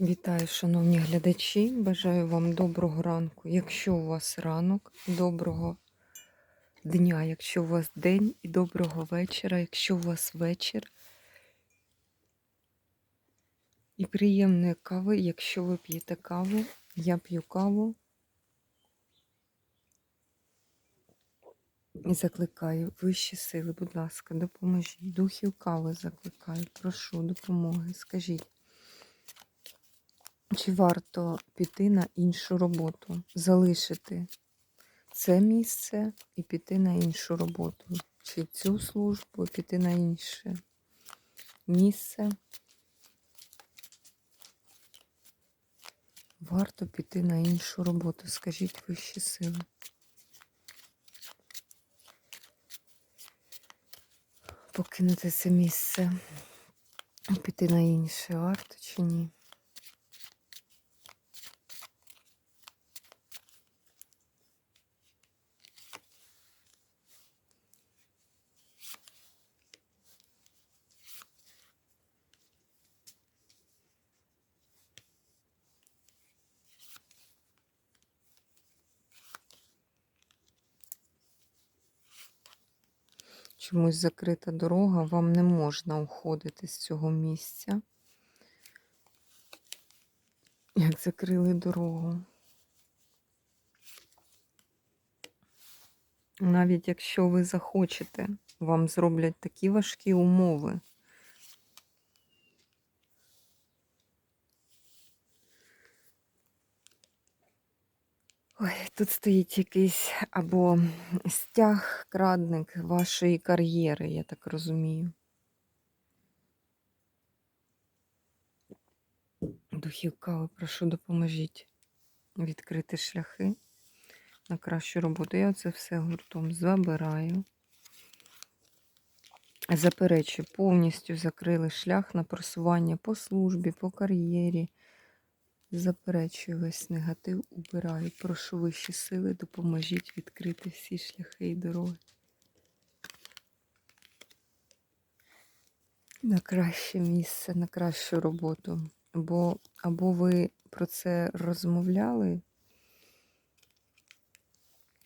Вітаю, шановні глядачі. Бажаю вам доброго ранку. Якщо у вас ранок, доброго дня, якщо у вас день і доброго вечора, якщо у вас вечір. І приємної кави, якщо ви п'єте каву, я п'ю каву. І закликаю вищі сили, будь ласка, допоможіть. Духів кави закликаю, прошу допомоги. Скажіть. Чи варто піти на іншу роботу, залишити це місце і піти на іншу роботу? Чи цю службу і піти на інше місце? Варто піти на іншу роботу, скажіть вищі сили. Покинути це місце і піти на інше, варто чи ні? Чомусь закрита дорога, вам не можна уходити з цього місця. Як закрили дорогу. Навіть якщо ви захочете, вам зроблять такі важкі умови. Ой, тут стоїть якийсь або стяг, крадник вашої кар'єри, я так розумію. Духів кави, прошу, допоможіть відкрити шляхи на кращу роботу. Я це все гуртом забираю. Заперечую, повністю закрили шлях на просування по службі, по кар'єрі. Заперечую весь негатив, убираю. Прошу вищі сили, допоможіть відкрити всі шляхи і дороги. На краще місце, на кращу роботу. Бо або ви про це розмовляли,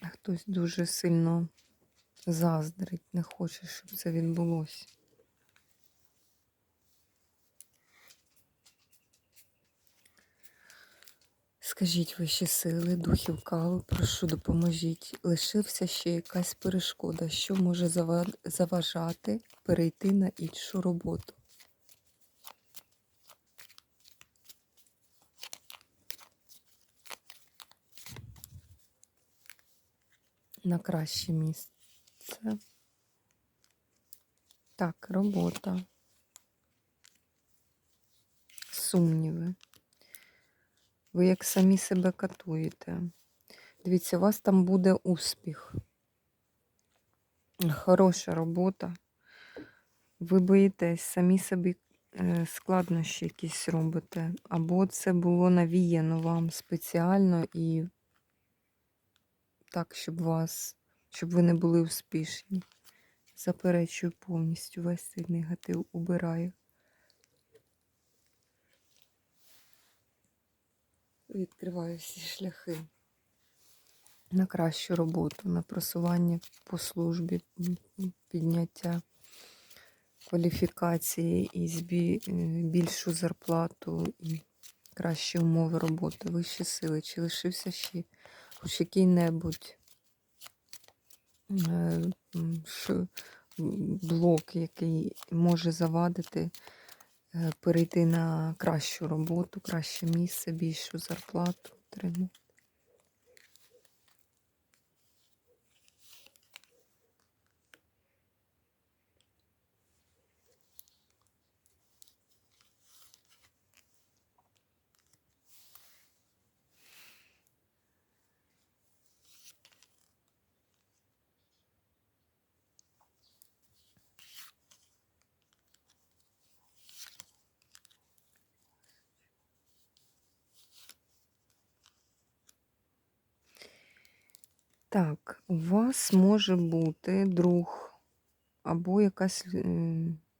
а хтось дуже сильно заздрить, не хоче, щоб це відбулося. Скажіть вищі сили, духів кави, прошу, допоможіть. Лишився ще якась перешкода, що може заважати перейти на іншу роботу. На краще місце. Так, робота. Сумніви. Ви як самі себе катуєте. Дивіться, у вас там буде успіх. Хороша робота. Ви боїтесь, самі собі е, складнощі якісь робите. Або це було навіяно вам спеціально і так, щоб вас, щоб ви не були успішні. Заперечую повністю весь цей негатив убираю. Відкриваю всі шляхи на кращу роботу, на просування по службі, підняття кваліфікації і е, більшу зарплату і кращі умови роботи, вищі сили. Чи лишився ще хоч який-небудь е, блок, який може завадити перейти на кращу роботу, краще місце, більшу зарплату отримати. Так, у вас може бути друг або якась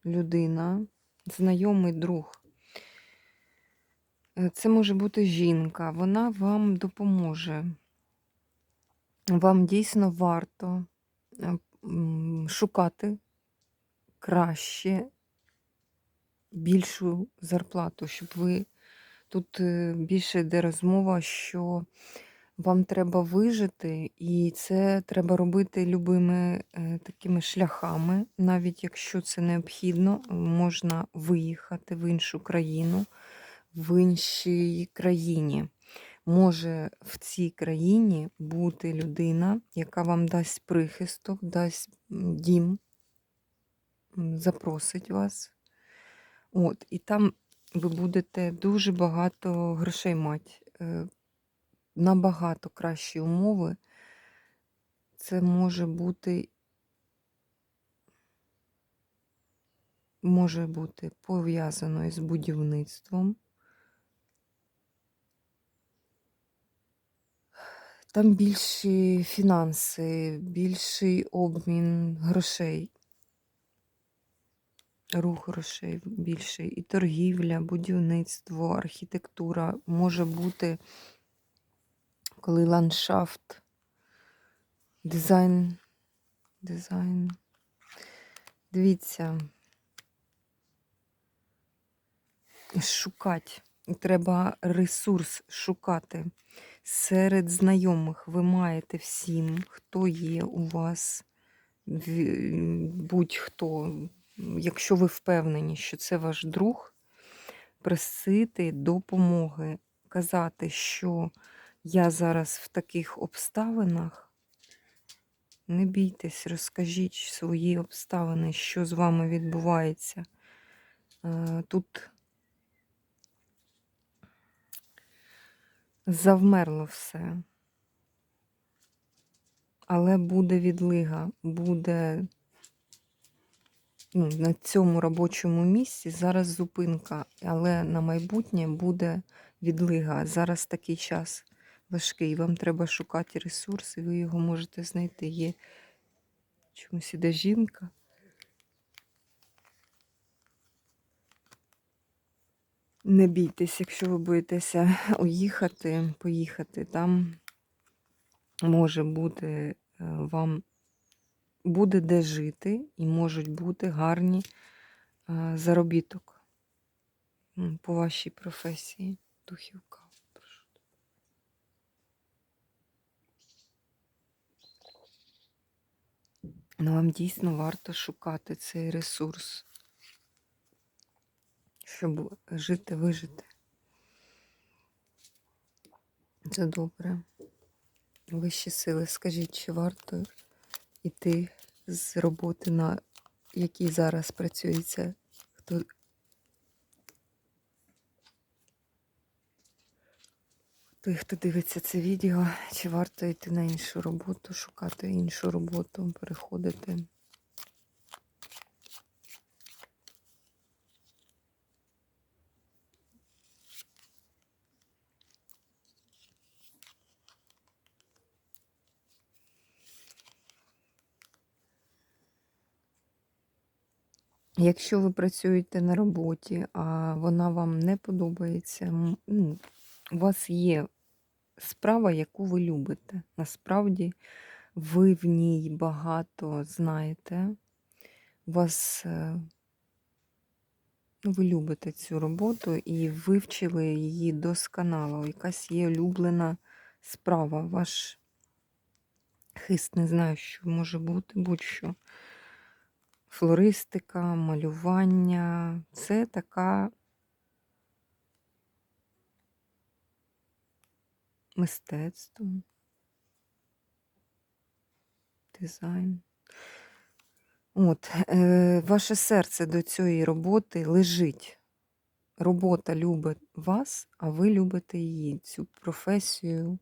людина, знайомий друг. Е, Це може бути жінка, вона вам допоможе. Вам дійсно варто е, шукати краще більшу зарплату, щоб ви тут е, більше йде розмова, що вам треба вижити, і це треба робити любими е, такими шляхами, навіть якщо це необхідно, можна виїхати в іншу країну, в іншій країні. Може в цій країні бути людина, яка вам дасть прихисток, дасть дім, запросить вас. От, і там ви будете дуже багато грошей мати, е, набагато кращі умови. Це може бути, може бути пов'язано із будівництвом. Там більші фінанси, більший обмін грошей, рух грошей більший, і торгівля, будівництво, архітектура може бути, коли ландшафт, дизайн, дизайн. Дивіться, шукати. Треба ресурс шукати. Серед знайомих ви маєте всім, хто є у вас, будь-хто, якщо ви впевнені, що це ваш друг, просити допомоги, казати, що я зараз в таких обставинах. Не бійтесь, розкажіть свої обставини, що з вами відбувається. Е, Тут завмерло все. Але буде відлига, буде ну, на цьому робочому місці зараз зупинка, але на майбутнє буде відлига. Зараз такий час важкий. Вам треба шукати ресурси, ви його можете знайти. Є чомусь іде жінка. Не бійтесь, якщо ви боїтеся уїхати, поїхати, там може бути е, вам буде де жити і можуть бути гарні е, заробіток по вашій професії. Духівка. Ну, вам дійсно варто шукати цей ресурс, щоб жити, вижити. Це добре. Вищі сили, скажіть, чи варто йти з роботи, на якій зараз працюється? Хто той, хто дивиться це відео, чи варто йти на іншу роботу, шукати іншу роботу, переходити? Якщо ви працюєте на роботі, а вона вам не подобається, ну, у вас є справа, яку ви любите. Насправді ви в ній багато знаєте. Вас е, ну, ви любите цю роботу і вивчили її досконало. Якась є улюблена справа. Ваш хист не знаю, що може бути, будь-що. Флористика, малювання це така мистецтво, дизайн. От, е, ваше серце до цієї роботи лежить. Робота любить вас, а ви любите її, цю професію,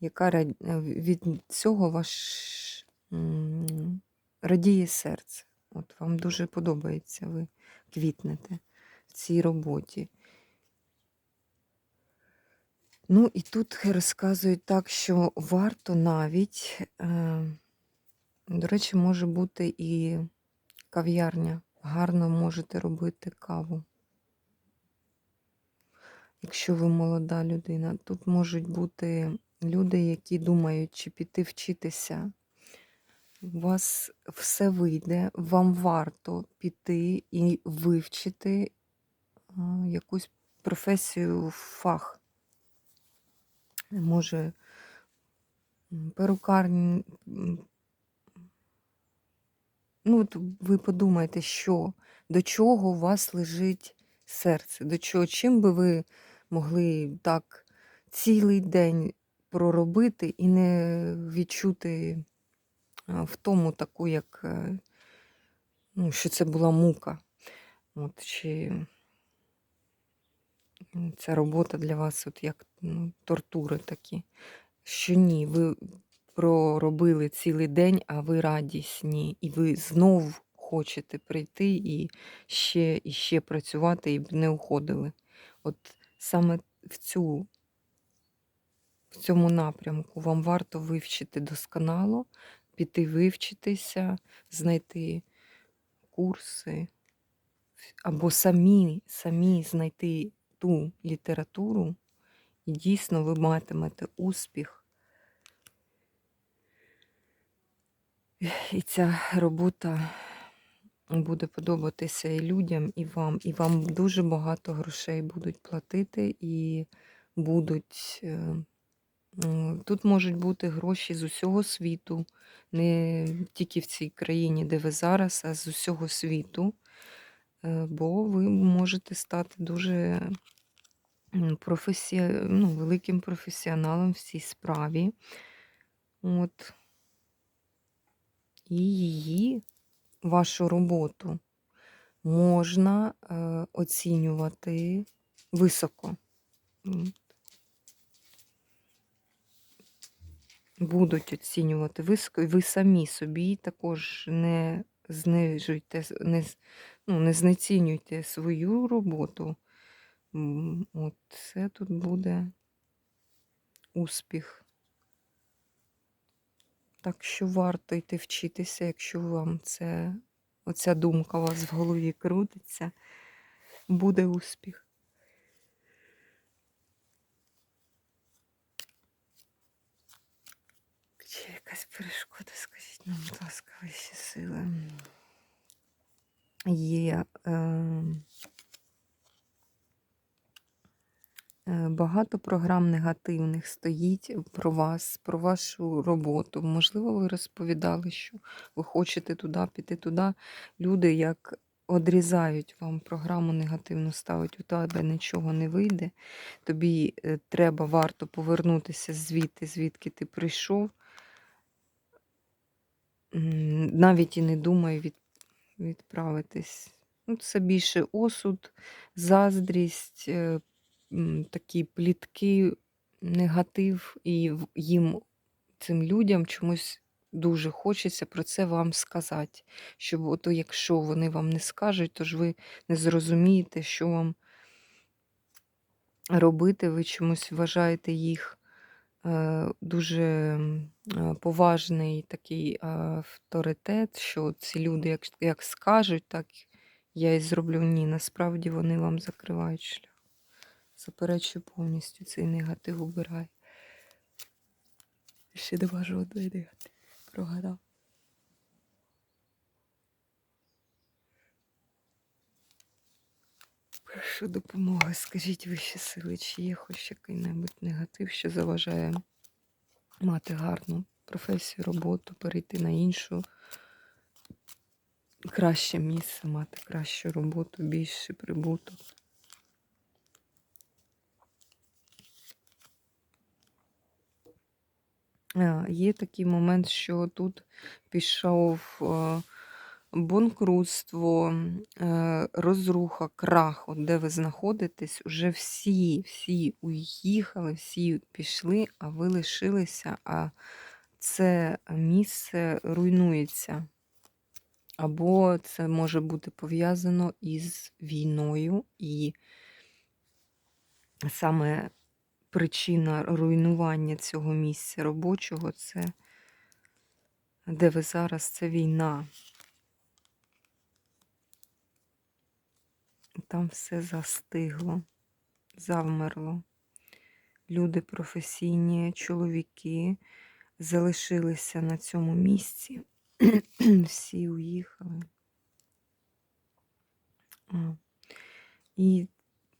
яка е, від цього ваш радіє серце. От вам дуже подобається, ви квітнете в цій роботі. Ну і тут розказують так, що варто навіть, е, до речі, може бути і кав'ярня. Гарно можете робити каву. якщо ви молода людина, тут можуть бути люди, які думають, чи піти вчитися. У вас все вийде, вам варто піти і вивчити якусь професію, фах. Може, перукарні. Ну, от ви подумайте, що, до чого у вас лежить серце, до чого, чим би ви могли так цілий день проробити і не відчути а, втому таку, як е, ну, що це була мука. От, чи ця робота для вас от як ну, тортури такі. Що ні, ви проробили цілий день, а ви радісні, і ви знов хочете прийти і ще і ще працювати, і б не уходили. От саме в цю в цьому напрямку вам варто вивчити досконало, піти вивчитися, знайти курси, або самі, самі знайти ту літературу, і дійсно ви матимете успіх. І ця робота буде подобатися і людям, і вам. І вам дуже багато грошей будуть платити, і будуть. е, Тут можуть бути гроші з усього світу, не тільки в цій країні, де ви зараз, а з усього світу. Е, Бо ви можете стати дуже професі... ну, великим професіоналом в цій справі. От. І її, вашу роботу, можна е, оцінювати високо. Будуть оцінювати високо, і ви самі собі також не знижуйте, не, ну, не знецінюйте свою роботу. М, От це тут буде успіх. Так що варто йти вчитися, якщо вам це, оця думка у вас в голові крутиться, буде успіх. Чи якась перешкода, скажіть нам, будь ласка, вищі сили. Є е, е, багато програм негативних стоїть про вас, про вашу роботу. Можливо, ви розповідали, що ви хочете туди піти туди. Люди як одрізають вам програму негативну ставить, у тебе нічого не вийде. Тобі е, треба варто повернутися звідти, звідки ти прийшов. Навіть і не думай від, відправитись. Ну, це більше осуд, заздрість, е, такі плітки, негатив, і їм, цим людям чомусь дуже хочеться про це вам сказати. Щоб ото якщо вони вам не скажуть, то ж ви не зрозумієте, що вам робити, ви чомусь вважаєте їх е, дуже е, поважний такий авторитет, що ці люди, як, як скажуть, так я і зроблю. Ні, насправді вони вам закривають шлях. Заперечую повністю цей негатив убирай. Ще нема жодної негатив. Прогадав. Прошу допомоги. Скажіть вищі сили, чи є хоч який-небудь негатив, що заважає мати гарну професію, роботу, перейти на іншу, краще місце, мати кращу роботу, більше прибуток. Є такий момент, що тут пішов е, банкрутство, е, розруха, крах, от де ви знаходитесь, уже всі, всі уїхали, всі пішли, а ви лишилися, а це місце руйнується. Або це може бути пов'язано із війною, і саме причина руйнування цього місця робочого це де ви зараз, це війна. Там все застигло. завмерло. Люди професійні, чоловіки залишилися на цьому місці. Всі уїхали. І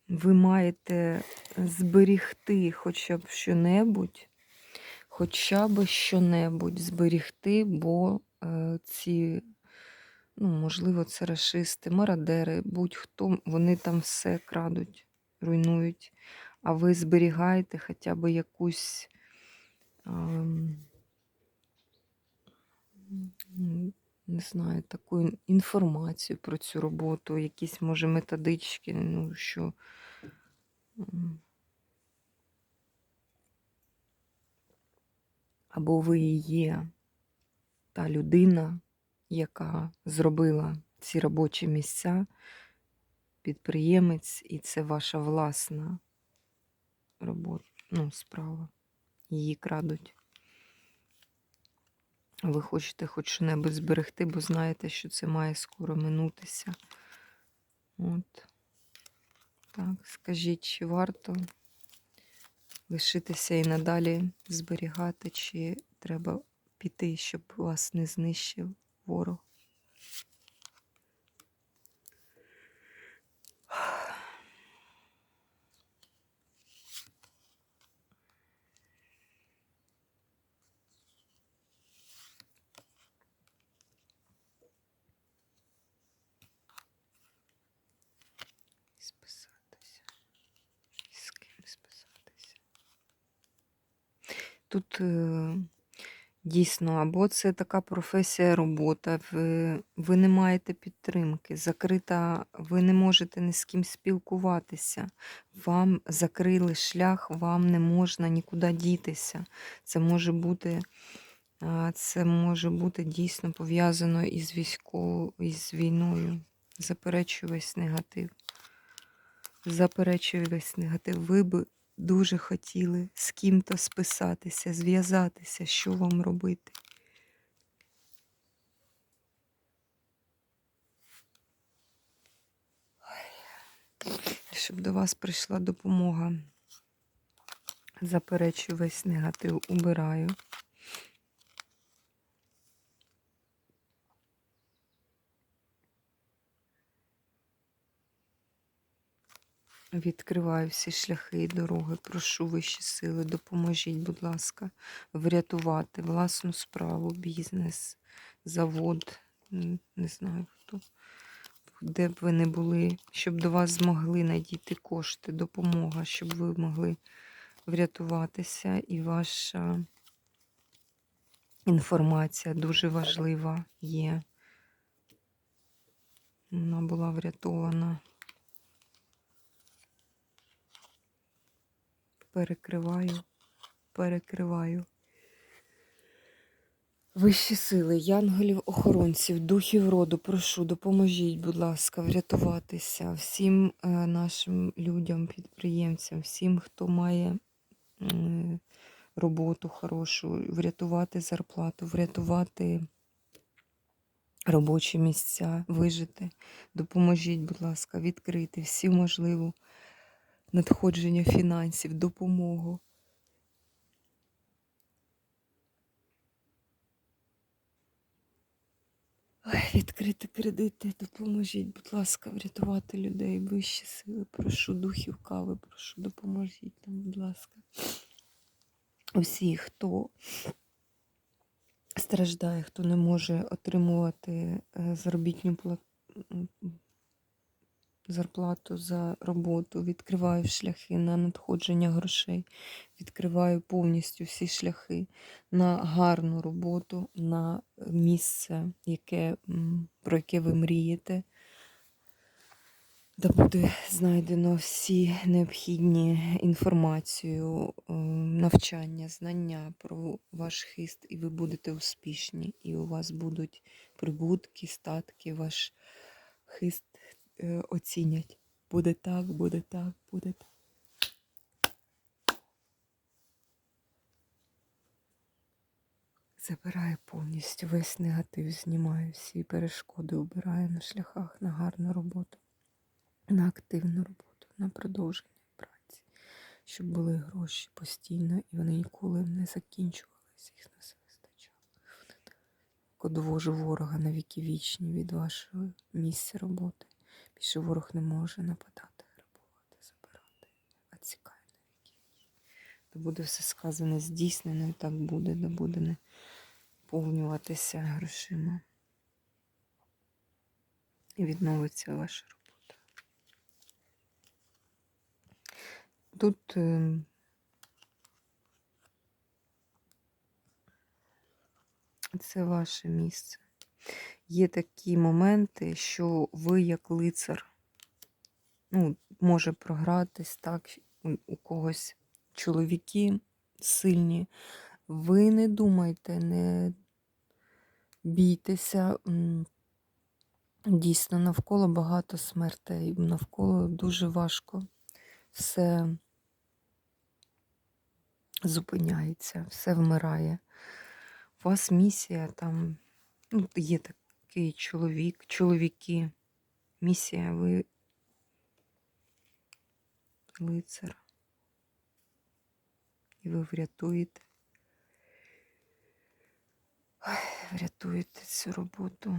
ви маєте зберігти хоча б що-небудь, хоча б що-небудь зберігти, бо е, ці, ну, можливо, це рашисти, мародери, будь-хто, вони там все крадуть, руйнують, а ви зберігаєте хоча б якусь. м, не знаю, таку інформацію про цю роботу, якісь, може, методички, ну, що. Або ви і є та людина, яка зробила ці робочі місця, підприємець, і це ваша власна робота, ну, справа. Її крадуть. Ви хочете хоч що-небудь зберегти, бо знаєте, що це має скоро минутися. От. Так, скажіть, чи варто лишитися і надалі зберігати, чи треба піти, щоб вас не знищив ворог? Списатися. З ким списатися? Е, дійсно, або це така професія робота, ви, ви не маєте підтримки, закрита, ви не можете ні з ким спілкуватися. Вам закрили шлях, вам не можна нікуди дітися. Це може бути. Це може бути дійсно пов'язано із військовою, із війною. Заперечую весь негатив. Заперечую весь негатив. Ви би дуже хотіли з ким-то списатися, зв'язатися, що вам робити. Щоб до вас прийшла допомога. Заперечую весь негатив, убираю. Відкриваю всі шляхи і дороги. Прошу вищі сили, допоможіть, будь ласка, врятувати власну справу, бізнес, завод, не знаю хто, де б ви не були, щоб до вас змогли надійти кошти, допомога, щоб ви могли врятуватися. І ваша інформація дуже важлива є. Вона була врятована. Перекриваю, перекриваю. Вищі сили, янголів, охоронців, духів роду, прошу, допоможіть, будь ласка, врятуватися всім е, нашим людям, підприємцям, всім, хто має роботу хорошу, врятувати зарплату, врятувати робочі місця, вижити. Допоможіть, будь ласка, відкрити всю можливу надходження фінансів, допомогу. Відкрити кредити, допоможіть, будь ласка, врятувати людей, вищі сили. Прошу духів кави, прошу, допоможіть нам, будь ласка. Усі, хто страждає, хто не може отримувати е, заробітну плату зарплату за роботу, відкриваю шляхи на надходження грошей, відкриваю повністю всі шляхи на гарну роботу, на місце, яке, про яке ви мрієте. Де буде знайдено всі необхідні інформацію, е, навчання, знання про ваш хист, і ви будете успішні, і у вас будуть прибутки, статки, ваш хист оцінять. Буде так, буде так, буде так. Забираю повністю весь негатив, знімаю всі перешкоди, убираю на шляхах на гарну роботу, на активну роботу, на продовження праці. щоб були гроші постійно, і вони ніколи не закінчувалися, їх не вистачало. Кодовожу ворога на віки вічні від вашого місця роботи. Більше ворог не може нападати, грабувати, забирати, відсікає на віки вічні. Буде все сказане здійснено, і так буде, де буде наповнюватися грошима. І відновиться ваша робота. Тут е, це ваше місце. Є такі моменти, що ви як лицар, ну, може програтись так, у- когось чоловіки сильні. Ви не думайте, не бійтеся. Дійсно, навколо багато смертей, навколо дуже важко все зупиняється, все вмирає. У вас місія там, ну, є такий чоловік, чоловіки. Місія, ви лицар. І ви врятуєте. Ой, врятуєте цю роботу.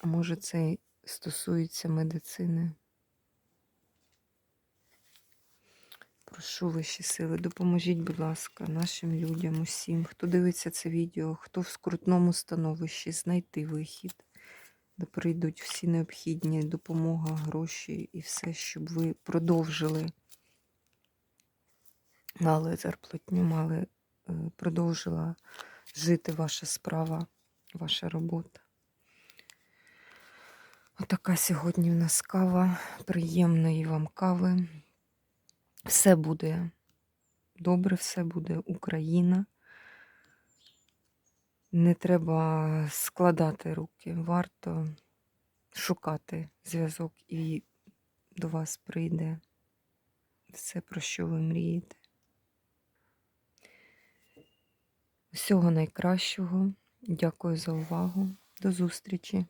А може, це стосується медицини. Прошу вищі сили, допоможіть, будь ласка, нашим людям, усім, хто дивиться це відео, хто в скрутному становищі, знайти вихід, де прийдуть всі необхідні допомога, гроші і все, щоб ви продовжили, мали зарплатню, мали, е, продовжила жити ваша справа, ваша робота. Отака сьогодні в нас кава. Приємної вам кави. Все буде добре, все буде Україна. Не треба складати руки, варто шукати зв'язок і до вас прийде все, про що ви мрієте. Всього найкращого. Дякую за увагу. До зустрічі!